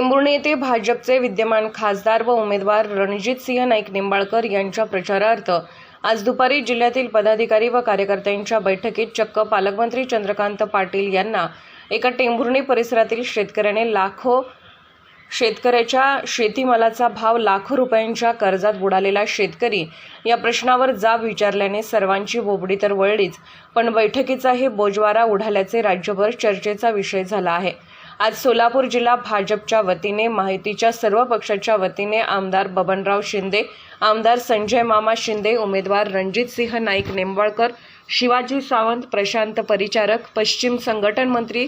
टेंभुर्णी येथे भाजपचे विद्यमान खासदार व उमेदवार रणजितसिंह नाईक निंबाळकर यांच्या प्रचारार्थ आज दुपारी जिल्ह्यातील पदाधिकारी व कार्यकर्त्यांच्या बैठकीत चक्क पालकमंत्री चंद्रकांत पाटील यांना एका टेंभुर्णी परिसरातील शेतकऱ्याने लाखो शेतकऱ्याच्या शेतीमालाचा भाव लाखो रुपयांच्या कर्जात बुडालेला शेतकरी या प्रश्नावर जाब विचारल्याने सर्वांची बोबडी तर वळलीच पण बैठकीचाही बोजवारा उडाल्याचे राज्यभर चर्चेचा विषय झाला आहे. आज सोलापूर जिल्हा भाजपच्या वतीने माहितीच्या सर्व पक्षाच्या वतीने आमदार बबनराव शिंदे आमदार संजय मामा शिंदे उमेदवार रणजितसिंह नाईक निंबाळकर शिवाजी सावंत प्रशांत परिचारक पश्चिम संघटन मंत्री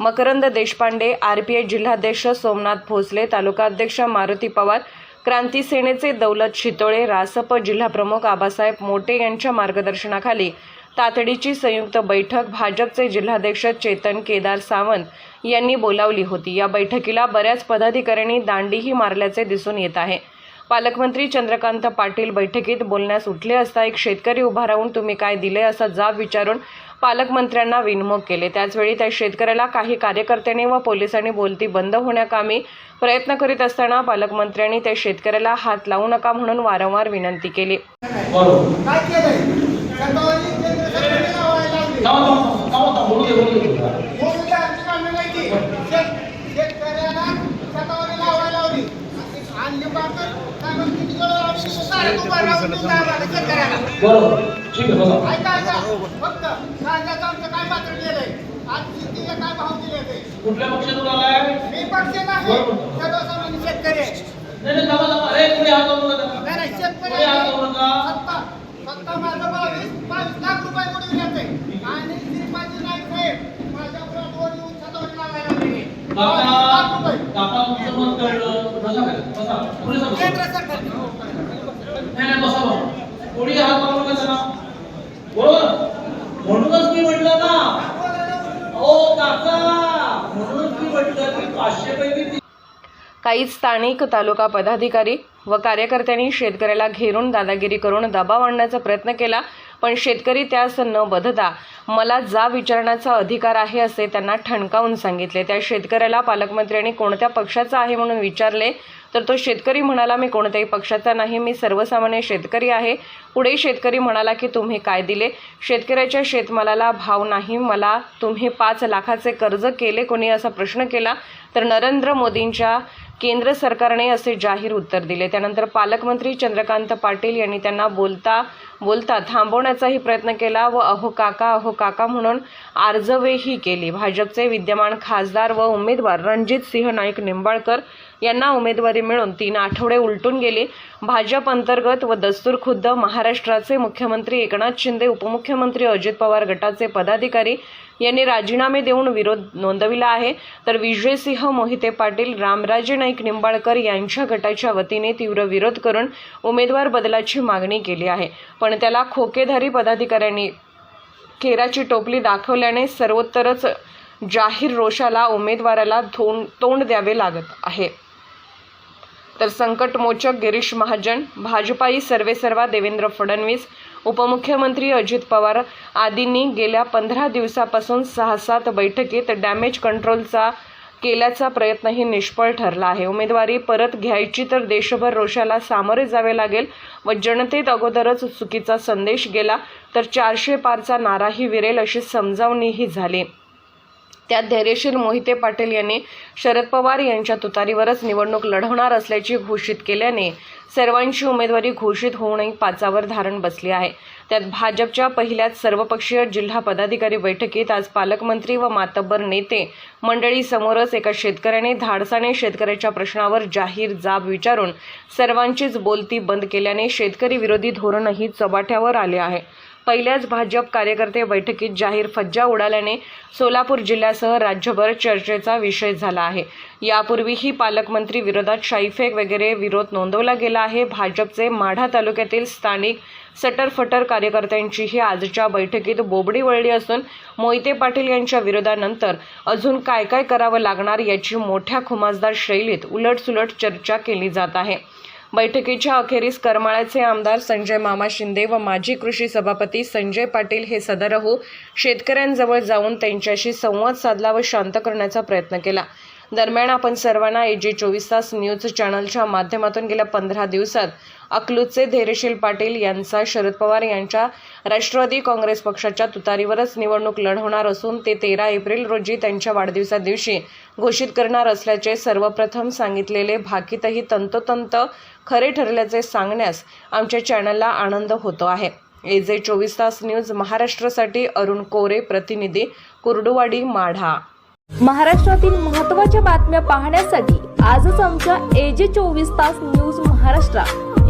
Makarand Deshpande R P I जिल्हाध्यक्ष सोमनाथ भोसले तालुकाध्यक्ष मारुती पवार क्रांती सेनेचे दौलत शितोळे रासप जिल्हाप्रमुख आबासाहेब मोटे यांच्या मार्गदर्शनाखाली तातडीची संयुक्त बैठक भाजपचे जिल्हाध्यक्ष चेतन केदार सावंत यांनी बोलावली होती. या बैठकीला बऱ्याच पदाधिकाऱ्यांनी दांडीही मारल्याचे दिसून येत आहे. पालकमंत्री चंद्रकांत पाटील बैठकीत बोलण्यास उठले असता एक शेतकरी उभा राहून तुम्ही काय दिले असा जाब विचारून पालकमंत्र्यांना विनमुख केले. त्याचवेळी त्या शेतकऱ्याला काही कार्यकर्त्यांनी व पोलिसांनी बोलती बंद होण्याकामी प्रयत्न करीत असताना पालकमंत्र्यांनी त्या शेतकऱ्याला हात लावू नका म्हणून वारंवार विनंती केली. बोलू दे बोलू दे म्हणून त्या आमची कामं नाही ती. शेत- शेतकऱ्याला स्वतःवर लावायला लावली. आणि लिंबाळकर साहेबांनी किती वेळा लावली? सारे दुपार लावून देऊन लावायला शेतकऱ्याला. बरोबर ठीक आहे बघा ऐका, ऐका. फक्त कांद्याचं आमचं काय मात्र केलंय आज शेतीला काय भाव दिले ते कुठल्या पक्षातून आलाय मी पक्ष नाही सर्वसामान्य शेतकरी आहे. नाही नाही थांबा थांबा अरे पुढे हात लावू नका नाही, नाही, शेतकरी आहे. सत्ता सत्ता माझं पुढे हात लावू नका बरोबर म्हणूनच मी म्हटलं ना ओ काका म्हणूनच मी म्हटलं की पाचशे पैकी काही स्थानिक तालुका पदाधिकारी व कार्यकर्त्यांनी शेतकऱ्याला घेरून दादागिरी करून दबाव आणण्याचा प्रयत्न केला पण शेतकरी त्यास न बधता मला जा विचारण्याचा अधिकार आहे असे त्यांना ठणकावून सांगितले. त्या शेतकऱ्याला पालकमंत्र्यांनी कोणत्या पक्षाचा आहे म्हणून विचारले तर तो शेतकरी म्हणाला मी कोणत्याही पक्षाचा नाही मी सर्वसामान्य शेतकरी आहे. पुढे शेतकरी म्हणाला की तुम्ही काय दिले? शेतकऱ्याच्या शेतमालाला भाव नाही. मला तुम्ही पाच लाखाचे कर्ज केले. कोणी असा प्रश्न केला तर नरेंद्र मोदींच्या केंद्र सरकारने असे जाहीर उत्तर दिले. त्यानंतर पालकमंत्री चंद्रकांत पाटील यांनी त्यांना बोलता बोलता थांबवण्याचाही प्रयत्न केला व अहो काका अहो काका म्हणून आर्जवेही केली. भाजपचे विद्यमान खासदार व उमेदवार रणजित सिंह नाईक निंबाळकर यांना उमेदवारी मिळून तीन आठवडे उलटून गेले. भाजप अंतर्गत व दस्तूर खुद्द महाराष्ट्राचे मुख्यमंत्री एकनाथ शिंदे उपमुख्यमंत्री अजित पवार गटाचे पदाधिकारी यांनी राजीनामे देऊन विरोध नोंदविला आहे. तर विजयसिंह मोहिते पाटील रामराजे नाईक निंबाळकर यांच्या गटाच्या वतीने तीव्र विरोध करून उमेदवार बदलाची मागणी केली आहे. पण त्याला खोकेधारी पदाधिकाऱ्यांनी केराची टोपली दाखवल्याने सर्वोत्तरच जाहीर रोषाला उमेदवाराला धोंड तोंड द्यावे लागत आहे. तर संकटमोचक गिरीश महाजन भाजपाई सर्वेसर्वा देवेंद्र फडणवीस उपमुख्यमंत्री अजित पवार आदींनी गेल्या पंधरा दिवसापासून सहा सात बैठकीत डॅमेज कंट्रोलचा केल्याचा प्रयत्नही निष्फळ ठरला आहे. उमेदवारी परत घ्यायची तर देशभर रोषाला सामोरे जावे लागेल व जनतेत अगोदरच चुकीचा संदेश गेला तर चारशे पारचा नाराही विरेल अशी समजावणीही झाली. त्यात धैर्यशील मोहिते पाटील यांनी शरद पवार यांच्या तुतारीवरच निवडणूक लढवणार असल्याची घोषित केल्याने सर्वांची उमेदवारी घोषित होऊनही पाचावर धारण बसली आहे. त्यात भाजपच्या पहिल्याच सर्वपक्षीय जिल्हा पदाधिकारी बैठकीत आज पालकमंत्री व मातब्बर नेते मंडळीसमोरच एका शेतकऱ्याने धाडसाने शेतकऱ्याच्या प्रश्नावर जाहीर जाब विचारून सर्वांचीच बोलती बंद केल्याने शेतकरी विरोधी धोरणही चबाट्यावर आले आहे. पहिल्याच भाजप कार्यकर्ते बैठकीत जाहीर फज्जा उडाल्याने सोलापूर जिल्ह्यासह राज्यभर चर्चेचा विषय झाला आहे. यापूर्वीही पालकमंत्री विरोधात शाईफेक वगैरे विरोध नोंदवला गेला आहे. भाजपचे माढा तालुक्यातील स्थानिक सटरफटर कार्यकर्त्यांचीही आजच्या बैठकीत बोबडी वळली असून मोहिते पाटील यांच्या विरोधानंतर अजून काय काय करावं लागणार याची मोठ्या खुमासदार शैलीत उलटसुलट चर्चा केली जात आहे. बैठकीच्या अखेरीस करमाळ्याचे आमदार संजय मामा शिंदे व माजी कृषी सभापती संजय पाटील हे सदरहू शेतकऱ्यांजवळ जाऊन त्यांच्याशी संवाद साधला व शांत करण्याचा प्रयत्न केला. दरम्यान आपण सर्वांना ए चोवीस तास न्यूज चॅनलच्या माध्यमातून गेल्या पंधरा दिवसात अकलूजचे धैर्यशील पाटील यांचा शरद पवार यांच्या राष्ट्रवादी काँग्रेस पक्षाच्या तुतारीवरच निवडणूक लढवणार असून ते तेरा एप्रिल रोजी त्यांच्या वाढदिवसा दिवशी घोषित करणार असल्याचे सर्वप्रथम सांगितलेले भाकीतही तंतोतंत खरे ठरल्याचे सांगण्यास आमच्या चॅनलला आनंद होतो आहे. ए जे चोवीस तास न्यूज महाराष्ट्रासाठी अरुण कोरे प्रतिनिधी कुर्डुवाडी माढा. महाराष्ट्रातील महत्त्वाच्या बातम्या पाहण्यासाठी आजच आमच्या एजे चोवीस तास न्यूज महाराष्ट्र.